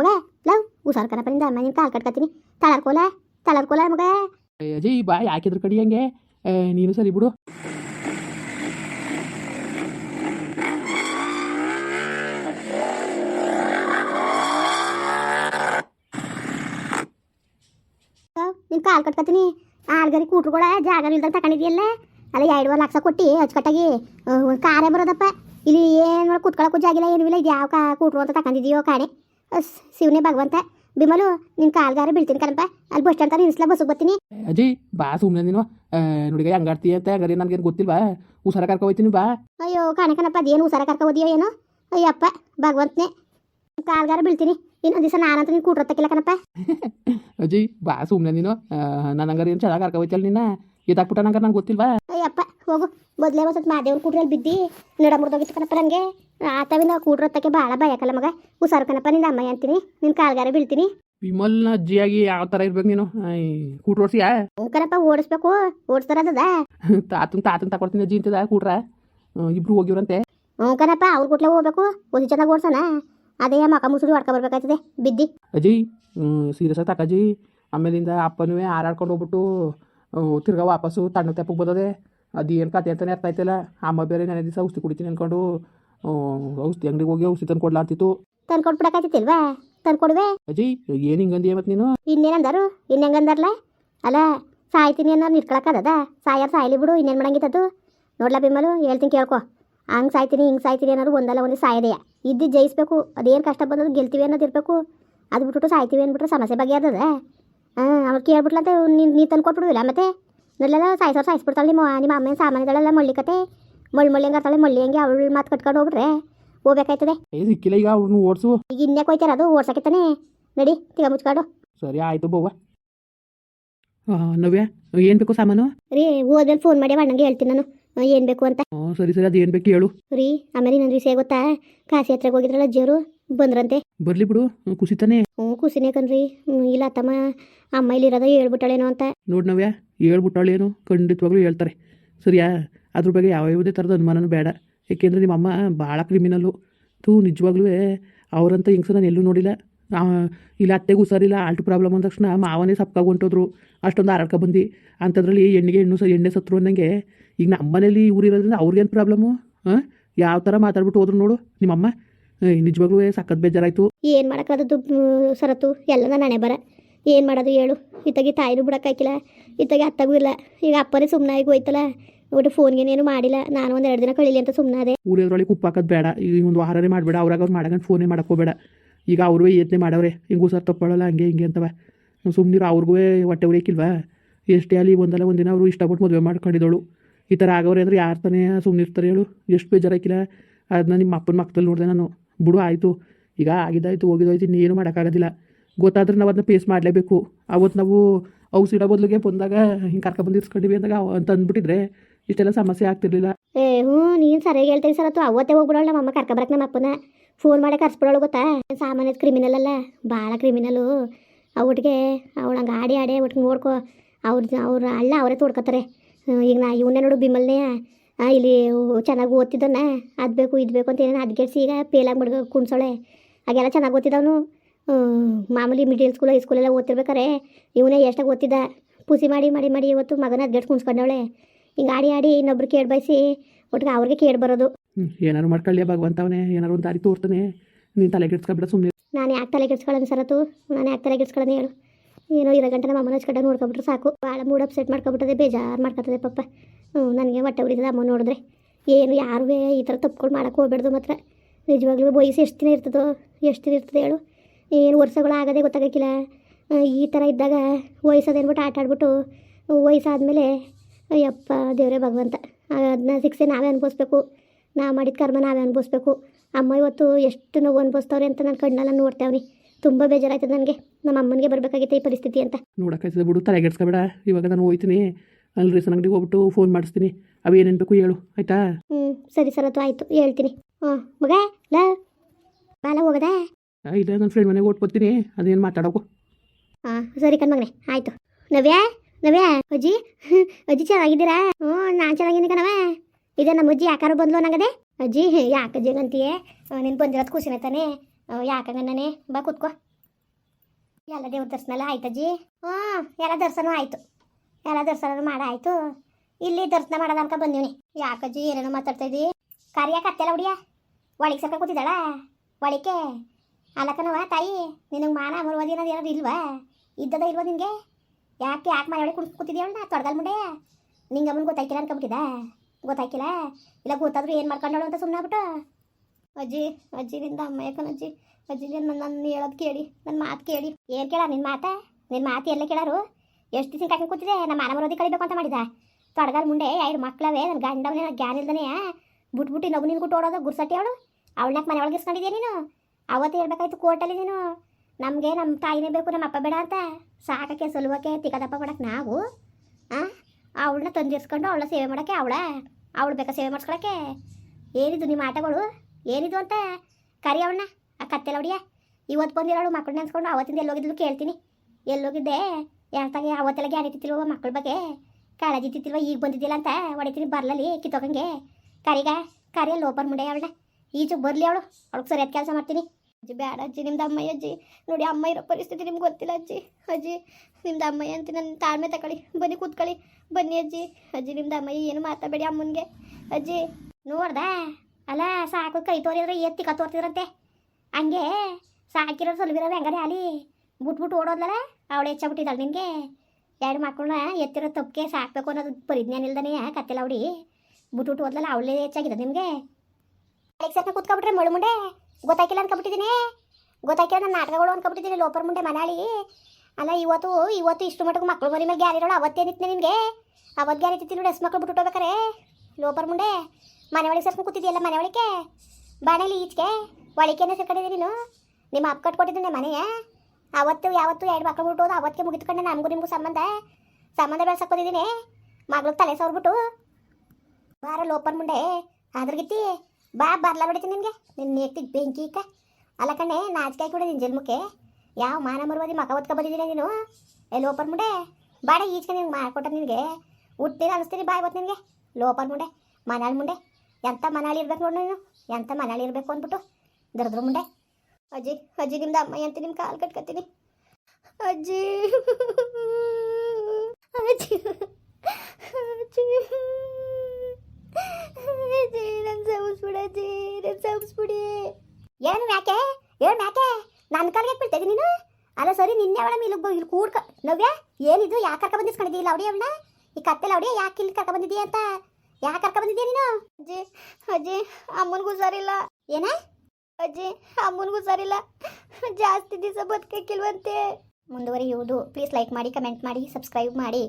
ಮಗ ಲವ್ ಹುಷಾರು ಕಣಪ್ಪನಿಂದ ಅಮ್ಮ ನಿನ್ ಕಾಲ್ ಕಟ್ಕತೀನಿ ತಳರ್ಕೋಲ ತಳರ್ಕೋಲ ಮಗ ಅಜಯ್ ಬಾ ಯಾಕಿದ್ರು ಕಡಿ ಹಂಗೆ? ನೀನು ಸರಿ ಬಿಡು. ನಿನ್ ಕಾಲು ಕಟ್ಕತೀನಿ. ಆಳ್ಗರಿ ಕೂಟ್ರುಗಳ ಜಾಗ ಇಲ್ದ ತಗೊಂಡಿದ್ಯಲ್ಲ ಅಲ್ಲ ಎರಡು ಲಕ್ಷ ಕೊಟ್ಟು ಅಚ್ಚುಕಟ್ಟಾಗಿ. ಒಂದು ಕಾರೇ ಬರೋದಪ್ಪ. ಇಲ್ಲಿ ಏನು ನೋಡಿ ಕುತ್ಕೊಳಕ್ಕೂ ಜಾಗಿಲ್ಲ ಏನೂ ಇಲ್ಲ ಇದು ಯಾವ ಕಾ ಕೂಟ್ರು ಅಂತ ತಗೊಂಡಿದ್ಯೋ ಕಾಣೆ. ಅಸ್ ಶಿವನೇ ಭಗವಂತ ಬಿಮಲು ನಿನ್ ಕಾಲ್ಗಾರ ಬೀಳ್ತೀನಿ ಕಣಪ್ಪ. ಅಲ್ಲಿ ಬಸ್ ಸ್ಟ್ಯಾಂಡ್ ನಿಲ್ಸ್ಲಾ ಬಸ್ಸಿಗೆ ಬರ್ತೀನಿ. ಅಜಿ ಬಾ ಸುಮ್ಮನೆ ನೀನು. ನುಡಿಗೈ ನೋಡಿಗ ಹಂಗಾಡ್ತಿ ಅಂತ ಗರಿ ನನಗೇನು ಗೊತ್ತಿಲ್ವಾ? ಹುಷಾರ ಕರ್ಕೊ ಹೋಯ್ತೀನಿ ಬಾ. ಅಯ್ಯೋ ಕಾಣೆ ಕಣಪ್ಪ ಅದೇನು ಹುಷಾರ ಕರ್ಕೊ ಹೋದಿಯೋ ಏನೋ? ಅಯ್ಯಪ್ಪ ಭಗವಂತನೇ ಕಾಲ್ಗಾರ ಬೀಳ್ತೀನಿ. ಇನ್ನೊಂದು ದಿವಸ ನಾನಂತ ನೀನು ಕೂಟ್ರತ್ತಕ್ಕಿಲ್ಲ ಕಣಪ್ಪ. ಅಜಿ ಬಾ ಸುಮ್ಮನೆ ನೀನು. ನನ್ನ ಹಂಗಾರ ಏನು ಚೆನ್ನಾಗಿ ಕರ್ಕೊ ಹೋಯ್ತಲ್ಲ ನಿನ್ನ? ಇದಾಕ್ಬಿಟ್ಟ ನಂಗೆ ನಂಗೆ ಗೊತ್ತಿಲ್ವಾ? ಅಯ್ಯಪ್ಪ ಹೋಗು. ಮೊದಲೇ ಒಂದ್ಸತಿ ಮಾದೇವ್ರ ಕೂಡ್ರಲ್ಲಿ ಬಿದ್ದಿ ನಡ ಮುರಿದೋಗಿತ್ತು ಕಣಪ್ಪ ನನಗೆ ಆತವಿಂದ ಬಾಳ ಭಾಳ ಭಯಕಲ್ಲ ಮಗ. ಹುಷಾರು ಕಣಪ್ಪ ನಿನ್ನ ಅಮ್ಮ ಅಂತೀನಿ. ನಿನ್ನ ಕಾಲ್ಗಾರ ಬೀಳ್ತೀನಿ. ವಿಮಲ್ನ ಅಜ್ಜಿಯಾಗಿ ಯಾವ ತರ ಇರ್ಬೇಕು ನೀನು? ಕೂಟ್ರೋಡ್ಸಿಯಾ ಹ್ಞೂ ಕಣಪ್ಪ ಓಡಿಸ್ಬೇಕು. ಓಡಿಸ್ತಾರದದ. ತಾತನ್ ತಾತನ್ ತಕೊಡ್ತೀನಿ ಅಜ್ಜಿ ಅಂತದ ಕೂಟ್ರ ಇಬ್ರು ಹೋಗಿವ್ರಂತೆ. ಹ್ಞೂ ಕಣಪ್ಪ ಅವ್ರ ಕೂಟ್ಲೆ ಹೋಗ್ಬೇಕು. ಒಸಿ ಚೆನ್ನಾಗಿ ಓಡ್ಸೋಣ. ಅದೇ ಮಕ ಮುಸುಡಿ ಹೊಡ್ಕೊ ಬರ್ಬೇಕಾಯ್ತದೆ. ಬಿದ್ದಿ. ಅಜ್ಜಿ ಸೀರಿಯಸ್ ಆಗಿ ತಕಜಿ ಆಮೇಲಿಂದ ಅಪ್ಪನೂ ಹಾರಾಡ್ಕೊಂಡು ಹೋಗ್ಬಿಟ್ಟು ತಿರ್ಗಾ ವಾಪಸ್ಸು ತಣ್ಣ ತೆಪ್ಪಗೆ ಬರೋದೆ. ಅದು ಏನು ಕತೆ ಅಂತಲೇ ಅರ್ಥ ಆಯ್ತಲ್ಲ? ಅಮ್ಮ ಬೇರೆ ನೆನೆ ದಿವಸ ಔಷಧಿ ಕುಡಿತೀನಿ ಅಂದ್ಕೊಂಡು ಆ, ಔಷಧಿ ಅಂಗಡಿಗೆ ಹೋಗಿ ಔಷಧಿ ತಂದು ಕೊಡ್ಲಾ ಅಂತಿತ್ತು. ತಂದು ಕೊಟ್ಬಿಡಕ್ಕಾಯ್ತಿಲ್ವಾ ತಂದು ಕೊಡುವೆ ಅಜಿ ಏನು ಹಿಂಗಂದಿ ಮತ್ತೆ ನೀನು? ಇನ್ನೇನಂದಾರು? ಇನ್ನೆಂಗಂದಾರ್ಲ? ಅಲ್ಲ ಸಾಯ್ತೀನಿ ಅನ್ನೋ ನಿಟ್ಕೊಳಕ್ಕದ ಸಾಯಾರು ಸಾಯ್ಲಿ ಬಿಡು ಇನ್ನೇನು ಮಾಡಂಗಿತ್ತದು? ನೋಡ್ಲಾ ಬಿಮ್ಮಲು ಹೇಳ್ತೀನಿ ಕೇಳ್ಕೊ. ಹಂಗೆ ಸಾಯ್ತೀನಿ ಹಿಂಗೆ ಸಾಯ್ತೀನಿ ಅನ್ನೋದು ಒಂದಲ್ಲ ಒಂದು ಸಾಯದೆಯ ಇದ್ದು ಜಯಿಸ್ಬೇಕು ಅದೇನು ಕಷ್ಟ ಬಂದದ್ದು ಗೆಲ್ತೀವಿ ಅನ್ನೋದು ಇರಬೇಕು. ಅದು ಬಿಟ್ಬಿಟ್ಟು ಸಾಯ್ತೀವಿ ಅಂದ್ಬಿಟ್ರೆ ಸಮಸ್ಯೆ ಬಗ್ಗೆ ಅದ ಹಾಂ ಅವ್ರು ಕೇಳ್ಬಿಟ್ಲಂತೆ ನೀನು ನೀ ತಂದು ಕೊಟ್ಬಿಡುವಿಲ್ಲ ಮತ್ತೆ? ನೋಡ್ಲೆಲ್ಲ ಸಾಯಿಸೋರು ಸಾಯಿಸ್ಬಿಡ್ತಾಳೆ ನಿಮ್ಮ ನಿಮ್ಮ ಅಮ್ಮನ ಸಾಮಾನುಗಳೆಲ್ಲ ಮಳ್ಳಿ ಕತೆ ಮೊಳ್ಳಿ ಮಳ್ಳಿ ಹಂಗೆ ಆಡ್ತಾಳೆ ಮಳ್ಳಿ ಹಂಗೆ ಅವಳು ಮಾತು ಕಟ್ಕೊಂಡು ಹೋಗ್ಬಿಟ್ರೆ ಹೋಗ್ಬೇಕಾಯ್ತದೆ ಸಿಕ್ಕಿಲ್ಲ ಈಗ ಅವ್ರನ್ನ ಓಡಿಸು ಈಗ ಇನ್ನೇ ಕೊಯ್ತಾರ ಅದು ಓಡ್ಸಕ್ಕೆ ತಾನೆ ನಡಿ ತಿಗ ಮುಚ್ಕೊಂಡು ಸರಿ ಆಯ್ತು ಬವ್ವ ನವ್ಯ ಏನು ಬೇಕು ಸಾಮಾನು ರೀ ಹೋದ್ಮೇಲೆ ಫೋನ್ ಮಾಡಿ ಅಣ್ಣಂಗೆ ಹೇಳ್ತೀನಿ ನಾನು ಏನು ಬೇಕು ಅಂತ ಸರಿ ಸರಿ ಅದು ಏನು ಬೇಕು ಹೇಳು ರೀ ಆಮೇಲೆ ಇನ್ನೊಂದು ವಿಷಯ ಗೊತ್ತಾ ಕಾಸಿ ಹತ್ರಕ್ಕೆ ಹೋಗಿದ್ರಲ್ಲ ಅಜ್ಜಿಯವರು ಬಂದ್ರಂತೆ ಬರಲಿ ಬಿಡು ಕುಸಿತಾನೆ ಹ್ಞೂ ಖುಷಿನೇ ಕಣ್ರಿ. ಇಲ್ಲ ತಮ್ಮ ಅಮ್ಮ ಇಲ್ಲಿರೋದ ಹೇಳ್ಬಿಟ್ಟಾಳೇನೋ ಅಂತ. ನೋಡಿ ನವ್ಯಾ ಹೇಳ್ಬಿಟ್ಟಾಳೇನು ಖಂಡಿತವಾಗ್ಲೂ ಹೇಳ್ತಾರೆ. ಸರಿಯಾ? ಅದ್ರ ಬಗ್ಗೆ ಯಾವ ಯಾವುದೇ ಥರದ ಅನುಮಾನನೂ ಬೇಡ. ಏಕೆಂದರೆ ನಿಮ್ಮಮ್ಮ ಭಾಳ ಕ್ರಿಮಿನಲ್ಲು ತೂ ನಿಜವಾಗ್ಲೂ ಅವರಂತ ಹಿಂಗ್ಸ ನಾನು ಎಲ್ಲೂ ನೋಡಿಲ್ಲ. ಆ, ಇಲ್ಲ ಅತ್ತೆಗೂ ಹುಷಾರಿಲ್ಲ ಆಲ್ಟು ಪ್ರಾಬ್ಲಮ್ ಅಂದ ತಕ್ಷಣ ಮಾವನೇ ಸಪ್ಕಾಗಿ ಹೊಂಟೋದ್ರು ಅಷ್ಟೊಂದು ಆರಾಡ್ಕ ಬಂದು. ಅಂಥದ್ರಲ್ಲಿ ಹೆಣ್ಣಿಗೆ ಹೆಣ್ಣು ಸ ಎಣ್ಣೆ ಸತ್ರು ಅಂದಂಗೆ ಈಗ ನಮ್ಮ ಮನೇಲಿ ಊರಿರೋದ್ರಿಂದ ಅವ್ರಿಗೇನು ಪ್ರಾಬ್ಲಮ್ಮು ಹಾಂ? ಯಾವ ಥರ ಮಾತಾಡ್ಬಿಟ್ಟು ಹೋದ್ರು ನೋಡು ನಿಮ್ಮಮ್ಮ. ನಿಜವಾಗ್ಲೂ ಸಖತ್ ಬೇಜಾರಾಯ್ತು. ಏನು ಮಾಡೋಕ್ಕಾದದ್ದು ಸರತ್ತು ಎಲ್ಲ ನನ್ನ ಹಣೆ ಬರ. ಏನು ಮಾಡೋದು ಹೇಳು. ಇತ್ತಾಗಿ ತಾಯಿನೂ ಬಿಡೋಕ್ಕಾಗಿಲ್ಲ ಇತ್ತಾಗಿ ಅತ್ತಾಗೂ ಇಲ್ಲ. ಈಗ ಅಪ್ಪನೇ ಸುಮ್ಮನೆ ಆಗಿ ಹೋಯ್ತಲ್ಲ. ಒಟ್ಟು ಏನು ಮಾಡಿಲ್ಲ. ನಾನು ಒಂದು ಎರಡು ದಿನ ಕಳಿಲಿ ಅಂತ ಸುಮ್ಮನೆ ಅದೇ ಊರದ್ರೊಳಗೆ ಉಪ್ಪು ಹಾಕೋದು ಬೇಡ. ಈಗ ಒಂದು ವಾರನೇ ಮಾಡಬೇಡ. ಅವ್ರಾಗ ಅವ್ರು ಮಾಡಕೊಂಡು ಫೋನೇ ಮಾಡಕ್ ಹೋಗಬೇಡ. ಈಗ ಅವ್ರೂ ಯತ್ನೆ ಮಾಡವ್ರೆ. ಹಿಂಗೂ ಸರ್ ತಪ್ಪಳಲ್ಲ ಹಂಗೆ ಹಿಂಗೆ ಅಂತವ. ಸುಮ್ಮನಿರು ಅವ್ರಿಗೂ ಹೊಟ್ಟೆ ಉರಿಯಕ್ಕಿಲ್ವಾ? ಎಷ್ಟೇ ಅಲ್ಲಿ ಒಂದಲ್ಲ ಒಂದಿನ ಅವರು ಇಷ್ಟಪಟ್ಟು ಮದುವೆ ಮಾಡ್ಕೊಂಡಿದ್ದಳು ಈ ಥರ ಆಗವ್ರೆ ಅಂದರೆ ಯಾರು ತಾನೇ ಸುಮ್ಮನಿರ್ತಾರೆ ಹೇಳು. ಎಷ್ಟು ಬೇಜಾರಾಕಿಲ್ಲ ಅದನ್ನ ನಿಮ್ಮ ಅಪ್ಪನ ಮಕ್ಕದಲ್ಲಿ ನೋಡಿದೆ ನಾನು. ಬಿಡು, ಆಯಿತು. ಈಗ ಆಗಿದ್ದಾಯ್ತು, ಹೋಗಿದ್ದಾಯ್ತು, ಇನ್ನೇನು ಮಾಡೋಕ್ಕಾಗೋದಿಲ್ಲ. ಗೊತ್ತಾದ್ರೆ ನಾವು ಅದನ್ನ ಫೇಸ್ ಮಾಡಲೇಬೇಕು. ಅವತ್ತು ನಾವು ಔಷಧ ಬದಲಿಗೆ ಬಂದಾಗ ಹಿಂಗೆ ಕರ್ಕೊಬಂದು ಇರ್ಸ್ಕೊಂಡಿವಿ ಅಂದಾಗ ಅಂತ ಅಂದ್ಬಿಟ್ಟಿದ್ರೆ ಇಷ್ಟೆಲ್ಲ ಸಮಸ್ಯೆ ಆಗ್ತಿರ್ಲಿಲ್ಲ. ಏ, ಹ್ಞೂ, ನೀನು ಸರಿಯಾಗಿ ಹೇಳ್ತೀನಿ ಸರ್. ಅಥವಾ ಅವತ್ತೇ ಹೋಗ್ಬಿಡೋಳು ನಮ್ಮ ಅಮ್ಮ ಕರ್ಕೊಬರಕ್ಕೆ ನಮ್ಮ ಅಪ್ಪನ. ಫೋನ್ ಮಾಡಿ ಕರ್ಸ್ಬಿಡೋಳು ಗೊತ್ತಾ? ಸಾಮಾನ್ಯ ಕ್ರಿಮಿನಲ್ ಅಲ್ಲ ಭಾಳ ಕ್ರಿಮಿನಲು ಅವಟ್ಗೆ ಅವಳು ಗಾಡಿ ಆಡಿ ಒಟ್ಟಿಗೆ ನೋಡ್ಕೊ. ಅವ್ರ ಅವ್ರ ಅಲ್ಲ ಅವರೇ ತೋಡ್ಕೊತಾರೆ. ಈಗ ನಾ ಇವನ್ನೇ ನೋಡು ಬಿಮಲ್ನೇ ಇಲ್ಲಿ ಚೆನ್ನಾಗಿ ಓದ್ತಿದ್ದಾನೆ. ಅದು ಬೇಕು ಇದು ಬೇಕು ಅಂತ ಏನೇನು ಅದ್ಗೆಡ್ಸಿ ಈಗ ಪೇಲಾಗಿ ಮಡ್ಗ ಕುಣ್ಸೋಳೆ. ಹಾಗೆಲ್ಲ ಚೆನ್ನಾಗಿ ಓದ್ತಿದ್ದವನು ಮಾಮೂಲಿ ಮಿಡಿಲ್ ಸ್ಕೂಲ್ ಹೈಸ್ಕೂಲೆಲ್ಲ ಓದ್ತಿರ್ಬೇಕಾರೆ. ಇವನೇ ಎಷ್ಟಾಗಿ ಓದ್ತಿದ್ದ? ಪುಸಿ ಮಾಡಿ ಮಾಡಿ ಮಾಡಿ ಇವತ್ತು ಮಗನ ಅದ್ಗೆಡ್ಸಿ ಕುಣ್ಸ್ಕೊಂಡವಳೆ. ಹಿಂಗೆ ಆಡಿ ಆಡಿ ಇನ್ನೊಬ್ರು ಕೇಳಿ ಬಯಸಿ ಒಟ್ಟಿಗೆ ಅವ್ರಿಗೆ ಕೇಳಿ ಬರೋದು. ಏನಾರು ಮಾಡ್ಕೊಳ್ಳಿ ಭಗವಂತವನೇ. ಏನಾರು ಒಂದು ದಾರಿ ತೋರ್ತಾನೆ. ನೀನು ತಲೆ ಕೆಡ್ಸ್ಕೊಬಿಡ ಸುಮ್ಮನೆ ನಾನು ಯಾಕೆ ತಲೆ ಕೆಡ್ಸ್ಕೊಳ್ಳೋಣ ಸರತು? ನಾನು ಯಾಕೆ ತಲೆ ಕೆಡ್ಸ್ಕೊಳ್ಳೋಣ ಹೇಳು. ಏನೋ ಇರೋ ಗಂಟೆ ನಮ್ಮ ಅಮ್ಮನ ಹಚ್ಕಂಡ ನೋಡ್ಕೊಬಿಟ್ರೆ ಸಾಕು. ಭಾಳ ಮೂಡ್ ಅಪ್ಸೆಟ್ ಮಾಡ್ಕೊಬಿಟ್ಟದೆ, ಬೇಜಾರು ಮಾಡ್ಕೊತದೆ ಪಪ್ಪ. ಹ್ಞೂ ನನಗೆ ಹೊಟ್ಟೆ ಉಳಿತದೆ ಅಮ್ಮ ನೋಡಿದ್ರೆ. ಏನು ಯಾರೂ ಈ ಥರ ತಪ್ಕೊಂಡು ಮಾಡೋಕೆ ಹೋಗ್ಬಾರ್ದು ಮಾತ್ರ. ನಿಜವಾಗ್ಲೂ ವಯಸ್ಸು ಎಷ್ಟು ದಿನ ಇರ್ತದೋ, ಎಷ್ಟು ದಿನ ಇರ್ತದೆ ಹೇಳು. ಏನು ವರ್ಷಗಳು ಆಗದೆ ಗೊತ್ತಾಗಕ್ಕಿಲ್ಲ. ಈ ಥರ ಇದ್ದಾಗ ವಯಸ್ಸದೇನ್ಬಿಟ್ಟು ಆಟ ಆಡ್ಬಿಟ್ಟು ವಯಸ್ಸಾದಮೇಲೆ ಅಯ್ಯಪ್ಪ ದೇವರೇ ಭಗವಂತ. ಅದನ್ನ ಸಿಕ್ಸೆ ನಾವೇ ಅನುಭವಿಸ್ಬೇಕು. ನಾ ಮಾಡಿದ ಕರ್ಮ ನಾವೇ ಅನುಭವಿಸ್ಬೇಕು. ಅಮ್ಮ ಇವತ್ತು ಎಷ್ಟು ನೋವು ಅನುಭವಿಸ್ತವ್ರೆ ಅಂತ ನಾನು ಕಣ್ಣೆಲ್ಲ ನೋಡ್ತೇವ್ನಿ. ತುಂಬ ಬೇಜಾರಾಯ್ತದೆ ನನಗೆ. ನಮ್ಮ ಅಮ್ಮನಿಗೆ ಬರಬೇಕಾಗಿತ್ತು ಈ ಪರಿಸ್ಥಿತಿ ಅಂತ. ನೋಡೋಕ್ಕಾಯ್ತದೆ ಬಿಡು ತಲೆ ಕೆಡ್ಸ್ಕೊಬೇಡ ಇವಾಗ ನಾನು ಹೋಯ್ತೀನಿ. ಅಲ್ಲಿ ರೇಷನ್ ಅಂಗಡಿಗೆ ಹೋಗ್ಬಿಟ್ಟು ಫೋನ್ ಮಾಡಿಸ್ತೀನಿ. ಅವು ಏನೇನು ಬೇಕು ಹೇಳು ಆಯ್ತಾ? ಹ್ಞೂ ಸರಿ ಸರ್ ಅಥವಾ ಆಯಿತು ಹೇಳ್ತೀನಿ. ಹಾಂ ಮಗ ಲಾ ಬಾಲ ಹೋಗದೆ? ಇಲ್ಲ ನನ್ನ ಫ್ರೆಂಡ್ ಮನೆಗೆ ಓಟ್ಬೋತೀನಿ ಅದೇನು ಮಾತಾಡೋಕು? ಹಾಂ ಸರಿ ಕಣ್ಮಗನೆ ಆಯಿತು. ನವ್ಯಾ ನವ್ಯಾ ಅಜ್ಜಿ ಅಜ್ಜಿ ಚೆನ್ನಾಗಿದ್ದೀರಾ? ಹ್ಞೂ ನಾನು ಚೆನ್ನಾಗಿನಿ ಕಣವ ಇದೆ ನಮ್ಮ ಅಜ್ಜಿ ಯಾಕಾರ ಬಂದ್ಲು ನಂಗದೆ ಅಜ್ಜಿ ಯಾಕೆ ಅಜ್ಜಿ ಅಂತೀಯೇ ನೀನು ಬಂದಿರೋದು ಖುಷಿನೇ ತಾನೇ. ಯಾಕಂಗಣ್ಣನೇ ಬಾ ಕೂತ್ಕೋ. ಎಲ್ಲ ದೇವ್ರ ದರ್ಶನ ಎಲ್ಲ ಆಯ್ತಜ್ಜಿ ಹ್ಞೂ ಎಲ್ಲ ದರ್ಶನ ಆಯಿತು. ಎಲ್ಲ ದರ್ಶನ ಮಾಡಾಯ್ತು ಇಲ್ಲಿ ದರ್ಶನ ಮಾಡೋದು ಅನ್ಕ ಯಾಕ ಯಾಕಜ್ಜಿ ಏನೇನೋ ಮಾತಾಡ್ತಾ ಇದ್ದಿ ಕರಿಯಾಕ ಅತ್ತೆಲ್ಲ ಹುಡಿಯ? ಒಳಗೆ ಸರ್ಕ ಕೂತಿದ್ದಾಳ? ಒಳಿಕೆ ಅಲ್ಲಕ್ಕನವ ತಾಯಿ, ನಿನಗೆ ಮಾನ, ಮರುವದಿ ಅನ್ನೋದು ಏನಾದ್ರು ಇಲ್ವಾ? ಇದ್ದದ ಇಲ್ವಾ ನಿನಗೆ? ಯಾಕೆ ಯಾಕೆ ಮನೆ ಒಳಗೆ ಕುಣಿಸ್ ಕೂತಿದ್ಯಾವಣ್ಣ ತೊಡಗಲ್ ಮುಂಡೆ ನಿಂಗೆ ಅವನು ಗೊತ್ತಾಯ್ಕಿಲ್ಲ ಅನ್ಕೊಂಬಿಟ್ಟಿದ ಗೊತ್ತಾಯ್ಕಿಲ್ಲ? ಇಲ್ಲ ಗೊತ್ತಾದ್ರು ಏನು ಮಾಡ್ಕೊಂಡವಳು ಅಂತ ಸುಮ್ಮನೆ ಆಗ್ಬಿಟ್ಟು? ಅಜ್ಜಿ ಅಜ್ಜಿ ನಿಂದ ಅಮ್ಮ ಅಜ್ಜಿ ನನ್ನ ನನ್ನ ಹೇಳೋದು ಕೇಳಿ, ನನ್ನ ಮಾತು ಕೇಳಿ. ಏನು ಕೇಳ ನಿನ್ನ ಮಾತಾ? ನಿನ್ನ ಮಾತು ಎಲ್ಲ ಕೇಳಾರು? ಎಷ್ಟು ದಿವಸ ಕಾಕಿ ಕೂತಿದೆ ನಮ್ಮ ಮಾನ ಮರೋದಿ ಕಳಿಬೇಕು ಅಂತ ಮಾಡಿದ. ತೊಡಗಾರ ಮುಂಡೆ ಎರಡು ಮಕ್ಕಳವೇ ನನ್ನ ಗಂಡವನೇ ನನ್ನ ಜ್ಞಾನ ಇಲ್ದನೇ. ಬಿಟ್ಬಿಟ್ಟು ನಿನ್ಗೂ ಓಡೋದು ಗುರ್ಸಟ್ಟಿ ಅವಳು. ಅವಳನ್ನ ಮನೆ ಒಳಗೆ ನೀನು? ಅವತ್ತು ಹೇಳ್ಬೇಕಾಯ್ತು ಕೋರ್ಟಲ್ಲಿ ನೀನು. ನಮಗೆ ನಮ್ಮ ತಾಯಿನೇ ಬೇಕು ನಮ್ಮ ಅಪ್ಪ ಬೇಡ ಅಂತ. ಸಾಕಕ್ಕೆ ಸಲುವಕ್ಕೆ ತಿಕ್ಕದಪ್ಪ ಮಾಡಕ್ಕೆ ನಾವು. ಹಾಂ ಅವಳನ್ನ ತಂದಿರ್ಸ್ಕೊಂಡು ಅವಳ ಸೇವೆ ಮಾಡೋಕ್ಕೆ ಅವಳ, ಅವಳು ಬೇಕಾ ಸೇವೆ ಮಾಡಿಸ್ಕೊಳಕ್ಕೆ? ಏನಿದು ನಿಮ್ಮ ಆಟಗಳು? ಏನಿದು ಅಂತ ಕರಿ ಅವಳನ್ನ ಆ ಕತ್ತೆಲ್ಲ ಹೊಡಿಯ ಇವತ್ತು ಬಂದಿರೋಳು ಮಕ್ಕಳನ್ನ ನೆನ್ಸ್ಕೊಂಡು ಅವತ್ತಿಂದ ಎಲ್ಲೋಗಿದ್ಲು ಕೇಳ್ತೀನಿ. ಎಲ್ಲೋಗಿದ್ದೆ ಯಾರ್ತಾಗೆ ಅವತ್ತೆಲ್ಲ ಗ್ಯಾನ್ ಇತ್ತಿಲ್ವ ಮಕ್ಕಳ ಬಗ್ಗೆ. ಕಾಳಜಿ ಇತ್ತಿಲ್ವ ಈಗ ಬಂದಿದ್ದಿಲ್ಲ ಅಂತ ಹೊಡಿತೀನಿ ಬರಲಲ್ಲಿ ಕಿತ್ತೋಗಂಗೆ ಕರಿಗ ಕರಿಯ ಲೋಪರ್ ಮುಂಡೆ ಅವಳನ್ನ ಈಜು ಬರಲಿ ಅವಳು, ಅವಳಿಗೆ ಸರಿಯಾದ ಕೆಲಸ ಮಾಡ್ತೀನಿ. ಅಜ್ಜಿ ಬೇಡ ಅಜ್ಜಿ, ನಿಮ್ದು ಅಮ್ಮಯ್ಯ ಅಜ್ಜಿ. ನೋಡಿ ಅಮ್ಮ ಇರೋ ಪರಿಸ್ಥಿತಿ ನಿಮ್ಗೆ ಗೊತ್ತಿಲ್ಲ ಅಜ್ಜಿ. ಅಜ್ಜಿ, ನಿಮ್ದು ಅಮ್ಮಯ್ಯ ಅಂತ ನನ್ನ ತಾಳ್ಮೆ ತಗೊಳ್ಳಿ ಬನ್ನಿ ಕೂತ್ಕೊಳ್ಳಿ. ಬನ್ನಿ ಅಜ್ಜಿ. ಅಜ್ಜಿ, ನಿಮ್ದು ಅಮ್ಮಯ್ಯ ಏನು ಮಾತಾಡಬೇಡಿ ಅಮ್ಮನಿಗೆ. ಅಜ್ಜಿ, ನೋಡ್ದ? ಅಲ್ಲ, ಸಾಕು, ಕೈ ತೋರಿದ್ರೆ, ಎತ್ತಿ ಕತ್ತೋರ್ತಿದ್ರಂತೆ ಹಂಗೆ ಸಾಕಿರೋ ಸೊಲ್ಬಿರೋ ಹೆಂಗಾರೆ ಅಲ್ಲಿ ಬಿಟ್ಬಿಟ್ಟು ಓಡೋದ್ಲಲ್ಲ ಅವಳು ಹೆಚ್ಚಾಗ್ಬಿಟ್ಟಿದ್ದಾಳೆ ನಿನಗೆ. ಎರಡು ಮಕ್ಕಳನ್ನ ಎತ್ತಿರೋ ತಪ್ಪಿಗೆ ಸಾಕಬೇಕು ಅನ್ನೋದು ಪರಿಜ್ಞಾನ ಇಲ್ದಾನೆ ಕತ್ತೆಲ್ಲ ಅವಡಿ ಬಿಟ್ಬಿಟ್ಟು ಹೋದ್ಲಲ್ಲ ಅವಳೇ ಹೆಚ್ಚಾಗಿದೆ ನಿಮಗೆ. ಸರ್ ಕೂತ್ಕೊಬಿಟ್ರೆ ಮಳು ಮುಂಡೆ. ಗೊತ್ತಾಗಿಲ್ಲ ಅನ್ಕೊಬಿಟ್ಟಿದ್ದೀನಿ ಗೊತ್ತಾಕಿಲ್ಲ ನಾನು ನಾಟಕಗಳು ಅನ್ಕೊಬಿಟ್ಟಿದ್ದೀನಿ ಲೋಪರ್ ಮುಂಡೆ ಮನಾಳಿ. ಅಲ್ಲ, ಇವತ್ತು ಇವತ್ತು ಇಷ್ಟು ಮಟ್ಟಿಗೆ ಮಕ್ಕಳು ಮರಿ ಮೇಲೆ ಗ್ಯಾರಿರೋಳು ಅವತ್ತೇನಿತ್ತು ನಿನಗೆ? ಅವತ್ತು ಗ್ಯಾರಿ ತಿತ್ತಿ ನೋಡಿ ಎಸ್ ಮಕ್ಕಳು ಬಿಟ್ಟು ಹೋಗ್ಬೇಕಾರೆ? ಲೋಪರ್ ಮುಂಡೆ. ಮನೆ ಒಳಗೆ ಸರ್ಸ್ಕೊಂಡು ಕೂತಿದ್ಯಲ್ಲ ಮನೆ ಒಳಗೆ ಬಾಣಲಿ ಈಚೆಗೆ? ಒಳಿಕೆನೇ ಸೇರ್ಕೊಂಡಿದ್ದೆ ನೀನು ನಿಮ್ಮ ಅಪ್ಪ ಕೊಟ್ಟಿದ್ದೀನಿ ಮನೆಯ? ಅವತ್ತು, ಯಾವತ್ತು ಎರಡು ಮಕ್ಕಳು ಬಿಟ್ಟು ಅವತ್ತಿಗೆ ಮುಗಿದ್ಕೊಂಡೆ ನಮಗೂ ನಿಮಗೂ ಸಂಬಂಧ? ಸಂಬಂಧ ಬೆಳ್ಸಕ್ಕೆ ಬಂದಿದ್ದೀನಿ ಮಗಳು ತಲೆ ಸೋರ್ಬಿಟ್ಟು ಬಾರ ಲೋಪನ್ ಮುಂಡೆ ಅದ್ರಗಿತ್ತಿ ಬಾ ಬರ್ಲಾ ಬಿಡ್ತೀನಿ ನಿನಗೆ. ನಿನ್ನ ಎತ್ತಿಗೆ ಬೆಂಕಿ ಇಕ್ಕ ಅಲ್ಲ ಕಣ್ಣೆ, ನಾಚಿಕೆ ಕೂಡ ನಿನ್ನ ಜನ್ಮಕ್ಕೆ. ಯಾವ ಮಾನ ಮರುವಾದಿ ಮಕ ಒತ್ಕೊ ಬಂದಿದ್ದೀನಿ ನೀನು? ಏ ಲೋಪನ್ ಮುಂಡೆ ಬಾಡ ಈಚೆಗೆ ನಿನ್ಗೆ ಮಾಡ್ಕೊಟ್ಟ ನಿನಗೆ. ಹುಟ್ಟಿದ ಅನಿಸ್ತೀನಿ ಬಾಯ್ ಇವತ್ತು ನಿನಗೆ. ಲೋಪನ್ ಮುಂಡೆ ಮನಾಳ್ ಮುಂಡೆ ಎಂಥ ಮನಾಳಿ ಇರ್ಬೇಕು ನೋಡಿ ನೀನು. ಎಂಥ ಮನಾಳಿ ಇರಬೇಕು ಅಂದ್ಬಿಟ್ಟು ದರದ್ರ ಮುಂಡೆ ಅಜ್ಜಿ ಅಜ್ಜಿ ನಿಮ್ದು ಅಮ್ಮ ಅಂತ ನಿಮ್ಮ ಕಾಲು ಕಟ್ಕೊತೀನಿ ಅಜ್ಜಿ. ಅಜ್ಜಿ. ಅಜ್ಜಿ. ಅಜ್ಜಿ ನನ್ನ ಅಜ್ಜಿ ಏನು ಯಾಕೆ ಏನು ಯಾಕೆ ನನ್ನ ಕಾಲಿಗೆ ಬೀಳ್ತಿದ್ದಿ ನೀನು? ಅಲ್ಲ, ಸರಿ, ನಿನ್ನೆ ಅವಳ ಮೇಲೆ ಇಲ್ಲಿ ಕೂಡ್ಕ ನವ್ಯ, ಏನಿದು? ಯಾಕೆ ಕರ್ಕ ಬಂದಿಸ್ಕೊಂಡಿದ್ದೀಲ್ಲ ಅವಡಿ ಅವಳನ್ನ? ಈ ಕತ್ತೆ ಲೌಡಿ ಯಾಕೆ ಇಲ್ಲಿ ಕರ್ಕ ಬಂದಿದ್ದೀಯ ಅಂತ? ಯಾಕೆ ಕರ್ಕ ಬಂದಿದ್ದೀಯ ನೀನು? ಅಜ್ಜಿ ಅಜ್ಜಿ, ಅಮ್ಮನಿಗೂ ಸರಿಲ್ಲ. ಏನ? ಅಜ್ಜಿ, ಅಮ್ಮನಿಗೂ ಸರಿಲ್ಲ. ಜಾಸ್ತಿ ದಿವಸ ಬದುಕಕ್ಕಿಲ್ವಂತೆ. ಮುಂದುವರಿಯುವುದು. ಪ್ಲೀಸ್ ಲೈಕ್ ಮಾಡಿ ಕಮೆಂಟ್ ಮಾಡಿ ಸಬ್ಸ್ಕ್ರೈಬ್ ಮಾಡಿ.